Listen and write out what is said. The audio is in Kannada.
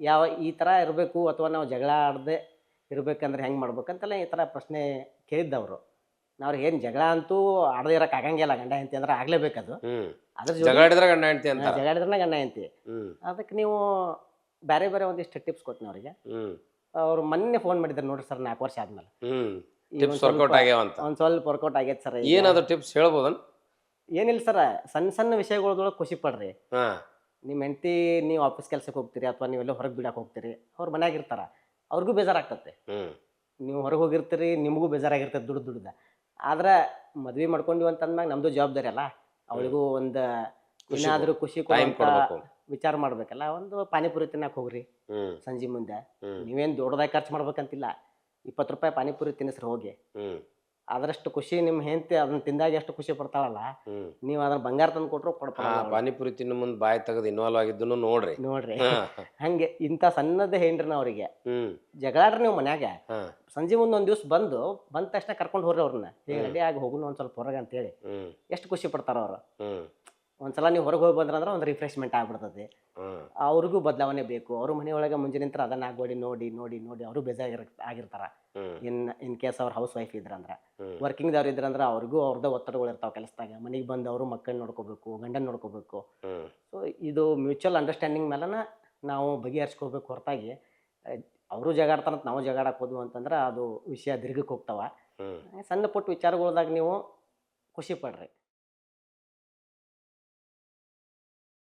ಯಾವ ಈ ಥರ ಇರಬೇಕು ಅಥವಾ ನಾವು ಜಗಳ ಆಡದೆ ಇರಬೇಕಂದ್ರೆ ಹೆಂಗೆ ಮಾಡ್ಬೇಕಂತೆಲ್ಲ ಈ ಥರ ಪ್ರಶ್ನೆ ಕೇಳಿದ್ದವರು. ನಾವು ಏನು ಜಗಳ ಅಂತೂ ಆಡದೇ ಇರೋಕೆ ಆಗಂಗಿಲ್ಲ ಗಂಡ ಹೆಂಡತಿ ಅಂದ್ರೆ ಆಗ್ಲೇಬೇಕದು ಅದ್ರ ಜಗಾಡಿದ್ರೆ ಗಂಡ ಹೆಂಡತಿ ಅಂತ. ಜಗಾಡಿದ್ರೆ ಗಂಡ ಹೆಂಡತಿ. ಅದಕ್ಕೆ ನೀವು ಬೇರೆ ಬೇರೆ ಒಂದಿಷ್ಟು ಟಿಪ್ಸ್ ಕೊಟ್ಟಿನ ಅವರಿಗೆ? ಅವ್ರು ಮೊನ್ನೆ ಫೋನ್ ಮಾಡಿದ್ರು ನೋಡ್ರಿ ಸರ್ ನಾಲ್ಕು ವರ್ಷ ಆದ್ಮೇಲೆ. ಟಿಪ್ಸ್ ಒಂದ್ ಸ್ವಲ್ಪ- ವರ್ಕೌಟ್ ಆಗ್ಯಾವ ಅಂತ. ಒಂದ್ ಸ್ವಲ್ಪ ವರ್ಕೌಟ್ ಆಗೈತೆ ಸರ್ ಏನಾದ್ರು ಟಿಪ್ಸ್ ಹೇಳ್ಬೋದನ್? ಏನಿಲ್ಲ ಸರ್ ಸಣ್ಣ ಸಣ್ಣ ವಿಷಯಗಳದೊಳಗೆ ಖುಷಿ ಪಡ್ರಿ. ನಿಮ್ಮ ಹೆಂಡತಿ ನೀವು ಆಫೀಸ್ ಕೆಲಸಕ್ಕೆ ಹೋಗ್ತೀರಿ ಅಥವಾ ನೀವೆಲ್ಲ ಹೊರಗೆ ಬಿಡಕ್ಕೆ ಹೋಗ್ತೀರಿ ಅವ್ರು ಮನ್ಯಾಗ ಇರ್ತಾರ ಅವ್ರಿಗೂ ಬೇಜಾರಾಗ್ತತೆ. ನೀವು ಹೊರಗೆ ಹೋಗಿರ್ತೀರಿ ನಿಮಗೂ ಬೇಜಾರಾಗಿರ್ತದೆ ದುಡ್ಡು ದುಡ್ದ. ಆದ್ರೆ ಮದ್ವೆ ಮಾಡ್ಕೊಂಡಿವಿ ಅಂತಂದ್ಮ್ಯಾಗ ನಮ್ದು ಜವಾಬ್ದಾರಿ ಅಲ್ಲ. ಅವಳಿಗೂ ಒಂದು ಏನಾದರೂ ಖುಷಿ ಕೊಡುವಂತ ವಿಚಾರ ಮಾಡ್ಬೇಕಲ್ಲ ಒಂದು ಪಾನಿಪುರಿ ತಿನ್ನಕ್ಕೆ ಹೋಗ್ರಿ ಸಂಜೆ ಮುಂದೆ. ನೀವೇನು ದೊಡ್ಡದಾಗಿ ಖರ್ಚು ಮಾಡ್ಬೇಕಂತಿಲ್ಲ. ಇಪ್ಪತ್ತು ರೂಪಾಯಿ ಪಾನಿಪುರಿ ತಿನ್ನಿಸ್ರಿ ಹೋಗಿ. ಅದರಷ್ಟು ಖುಷಿ ನಿಮ್ಮ ಹೆಂಡತಿ ಅದನ್ನ ತಿಂದಾಗ ಎಷ್ಟು ಖುಷಿ ಪಡ್ತಾಳಲ್ಲ ನೀವು ಅದನ್ನ ಬಂಗಾರ ತಂದು ಕೊಟ್ಟರು ಕೊಡ್ಪಡ ಪಾನಿಪುರಿ ತಿನ್ನು ಮುಂದೆ ಬಾಯಿ ತೆಗೆದು ಇನ್ವಾಲ್ವ್ ಆಗಿದ್ದನ್ನು ನೋಡ್ರಿ. ನೋಡ್ರಿ. ಹಂಗೆ ಇಂಥ ಸಣ್ಣದ ಹೆಂಡ್ರಿನ ಅವರಿಗೆ ಜಗಳಾಡ್ರಿ ನೀವು ಮನ್ಯಾಗ. ಸಂಜೆ ಮುಂದೆ ಒಂದು ದಿವ್ಸ ಬಂದು ಬಂದ ತಕ್ಷಣ ಕರ್ಕೊಂಡು ಹೋಗ್ರಿ ಅವ್ರನ್ನ. ರೆಡಿ ಆಗಿ ಹೋಗುನು ಒಂದು ಸ್ವಲ್ಪ ಹೊರಗೆ ಅಂತ ಹೇಳಿ ಎಷ್ಟು ಖುಷಿ ಪಡ್ತಾರ ಅವರು. ಒಂದ್ಸಲ ನೀವು ಹೊರಗೆ ಹೋಗಿ ಬಂದ್ರಂದ್ರೆ ಒಂದು ರಿಫ್ರೆಶ್ಮೆಂಟ್ ಆಗ್ಬಿಡ್ತದೆ. ಅವ್ರಿಗೂ ಬದಲಾವಣೆ ಬೇಕು. ಅವ್ರ ಮನೆಯೊಳಗೆ ಮುಂಜಾನೆ ನಿಂತರ ಅದನ್ನ ಆಗ್ಬೇಡಿ ನೋಡಿ ನೋಡಿ ನೋಡಿ ಅವರು ಬೇಜಾಗಿರ್ ಆಗಿರ್ತಾರ. ಇನ್ ಇನ್ ಕೇಸ್ ಅವ್ರ ಹೌಸ್ ವೈಫ್ ಇದ್ರಂದ್ರ ವರ್ಕಿಂಗ್ ದವ್ರು ಇದ್ರಂದ್ರ ಅವ್ರಿಗೂ ಅವ್ರದ ಒತ್ತಡಗಳು ಇರ್ತಾವ ಕೆಲಸದಾಗ. ಮನೆಗೆ ಬಂದು ಅವರು ಮಕ್ಕಳನ್ನ ನೋಡ್ಕೋಬೇಕು ಗಂಡನ ನೋಡ್ಕೋಬೇಕು. ಸೊ ಇದು ಮ್ಯೂಚುವಲ್ ಅಂಡರ್ಸ್ಟ್ಯಾಂಡಿಂಗ್ ಮೇಲನ ನಾವು ಬಗೆಹರಿಸ್ಕೋಬೇಕು ಹೊರತಾಗಿ. ಅವರು ಜಗಾಡ್ತಾರಂತ ನಾವು ಜಗಾಡಕ್ ಹೋದ್ವು ಅಂತಂದ್ರೆ ಅದು ವಿಷಯ ದೀರ್ಘಕ್ಕೆ ಹೋಗ್ತಾವ. ಸಣ್ಣ ಪುಟ್ಟ ವಿಚಾರಗಳ್ದಾಗ ನೀವು ಖುಷಿ ಪಡ್ರಿ.